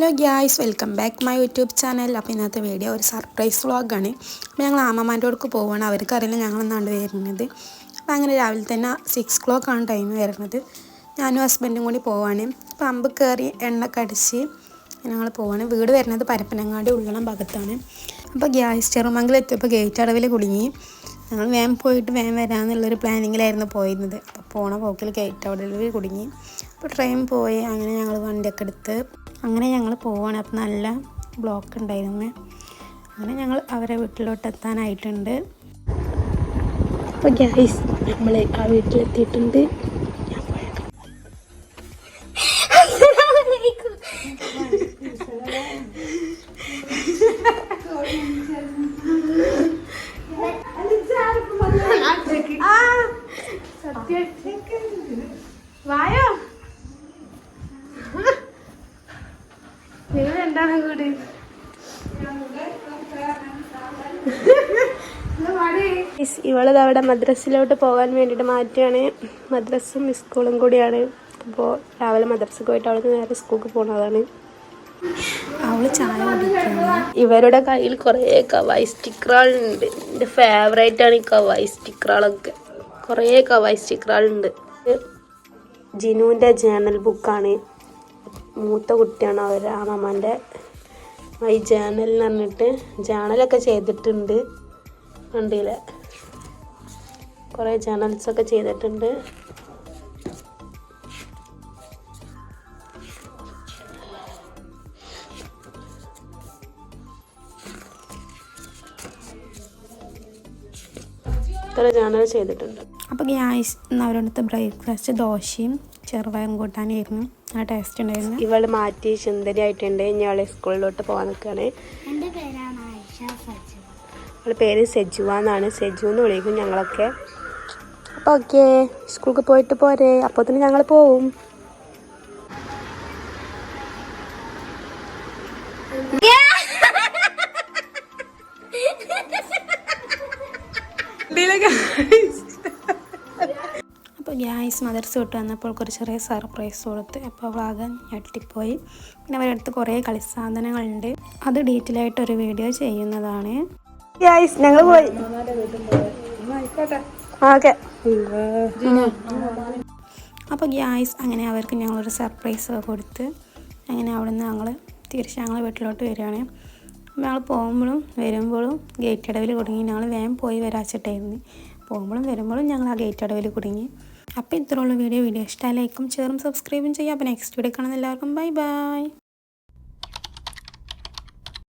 Hello guys welcome back my YouTube channel. അപ്പോൾ ഇന്നത്തെ video ഒരു സർപ്രൈസ് വ്ളോഗാണ്. അപ്പോൾ ഞങ്ങൾ ആമ്മമാന്റെ അടുക്ക് പോവുകയാണ് അവർക്കറിയില്ല ഞങ്ങൾ എന്നാണ്ട് വരുന്നത്. അപ്പോൾ അങ്ങനെ രാവിലെ തന്നെ സിക്സ് ക്ലോക്കാണ് ടൈം വരുന്നത്. ഞാനും ഹസ്ബൻഡും കൂടി പോവാണ്. അപ്പോൾ അമ്പ് കയറി എണ്ണ കടിച്ച് ഞങ്ങൾ പോവാണ്. വീട് വരുന്നത് പരപ്പനങ്ങാടി ഉള്ളളം ഭാഗത്താണ്. അപ്പോൾ ഗ്യാസ് ചെറുമംഗലം എത്തിയപ്പോൾ ഗേറ്റ് അടവിൽ കുടുങ്ങി. ഞങ്ങൾ വേം പോയിട്ട് വേം വരാമെന്നുള്ളൊരു പ്ലാനിങ്ങിലായിരുന്നു പോയിരുന്നത്. അപ്പോൾ പോണ പോക്കിൽ ഗേറ്റ് അടവിൽ കുടുങ്ങി. അപ്പോൾ ട്രെയിൻ പോയി അങ്ങനെ ഞങ്ങൾ വണ്ടിയൊക്കെ എടുത്ത് അങ്ങനെ ഞങ്ങൾ പോവാണ്. അപ്പം നല്ല ബ്ലോക്ക് ഉണ്ടായിരുന്നു. അങ്ങനെ ഞങ്ങൾ അവരെ വീട്ടിലോട്ട് എത്താനായിട്ടുണ്ട്. അപ്പോൾ ഗ്യാസ് നമ്മൾ ആ വീട്ടിലെത്തിയിട്ടുണ്ട്. വായോ? നിങ്ങൾ എന്താണ് കൂടി ഇവളത് അവിടെ മദ്രസിലോട്ട് പോകാൻ വേണ്ടിയിട്ട് മാറ്റുകയാണ് മദ്രസും സ്കൂളും കൂടിയാണ്. അപ്പോൾ രാവിലെ മദ്രസക്ക് പോയിട്ട് അവിടെ നിന്ന് നേരെ സ്കൂൾക്ക് പോണതാണ്. അവൾ ചായ കുടിക്കുന്നു ഇവരുടെ കയ്യിൽ കുറേ കവായി സ്റ്റിക്കറുകളുണ്ട് എന്റെ ഫേവറേറ്റ് ആണ് ഈ കവായി സ്റ്റിക്കറുകളൊക്കെ കുറേ കവായി സ്റ്റിക്കറുകളുണ്ട് ജിനുവിന്റെ ജേണൽ ബുക്കാണ് മൂത്ത കുട്ടിയാണ് അവർ. ആ മമ്മന്റെ ഈ ജേണൽ എന്ന് പറഞ്ഞിട്ട് ജേണലൊക്കെ ചെയ്തിട്ടുണ്ട് വണ്ടിയിൽ. കുറേ ജേണൽസൊക്കെ ചെയ്തിട്ടുണ്ട്. ഇത്ര ചെയ്തിട്ടുണ്ട്. അപ്പോൾ ഗ്യാസ് അവരുടെ ബ്രേക്ക്ഫാസ്റ്റ് ദോശയും ചെറുപയറും കൂട്ടാനായിരുന്നു ആ ടേസ്റ്റ് ഉണ്ടായിരുന്നു. ഇവൾ മാറ്റി സുന്ദരിയായിട്ടുണ്ട്. ഇനി അവളെ സ്കൂളിലോട്ട് പോകാൻ നിൽക്കുകയാണ് എന്റെ പേരാണ് ആയിഷ സജു. അവളുടെ പേര് സെജുവ എന്നാണ്. സെജു എന്ന് വിളിക്കും ഞങ്ങളൊക്കെ. അപ്പോൾ ഓക്കെ സ്കൂളിൽ പോയിട്ട് പോരെ. അപ്പോൾ തന്നെ ഞങ്ങൾ പോവും. അപ്പോൾ ഗ്യാസ് മദർസ് വിട്ട് വന്നപ്പോൾ ഒരു ചെറിയ സർപ്രൈസ് കൊടുത്ത് അപ്പോൾ അവളാകെ ഞെട്ടിപ്പോയി. പിന്നെ അവരുടെ അടുത്ത് കുറേ കളിസാധനങ്ങളുണ്ട്. അത് ഡീറ്റെയിൽ ആയിട്ട് ഒരു വീഡിയോ ചെയ്യുന്നതാണ്. ഞങ്ങൾ പോയി. ഓക്കെ. അപ്പോൾ ഗ്യാസ് അങ്ങനെ അവർക്ക് ഞങ്ങളൊരു സർപ്രൈസ് കൊടുത്ത് അങ്ങനെ അവിടെ നിന്ന് ഞങ്ങൾ തിരിച്ച് ഞങ്ങൾ വീട്ടിലോട്ട് വരികയാണ്. അപ്പോൾ ഞങ്ങൾ പോകുമ്പോഴും വരുമ്പോഴും ഗേറ്റ് അടവിൽ കുടുങ്ങി. ഞങ്ങൾ വേഗം പോയി വരാച്ചിട്ടായിരുന്നു പോകുമ്പോഴും വരുമ്പോഴും ഞങ്ങൾ ആ ഗേറ്റ് അടവിൽ കുടുങ്ങി. അപ്പോൾ ഇത്രയുള്ള വീഡിയോ. വീഡിയോ ഇഷ്ടമായി ലൈക്കും ചേർന്ന് സബ്സ്ക്രൈബും ചെയ്യാം അപ്പോൾ നെക്സ്റ്റ് വീഡിയോ കാണുന്ന എല്ലാവർക്കും. Bye bye.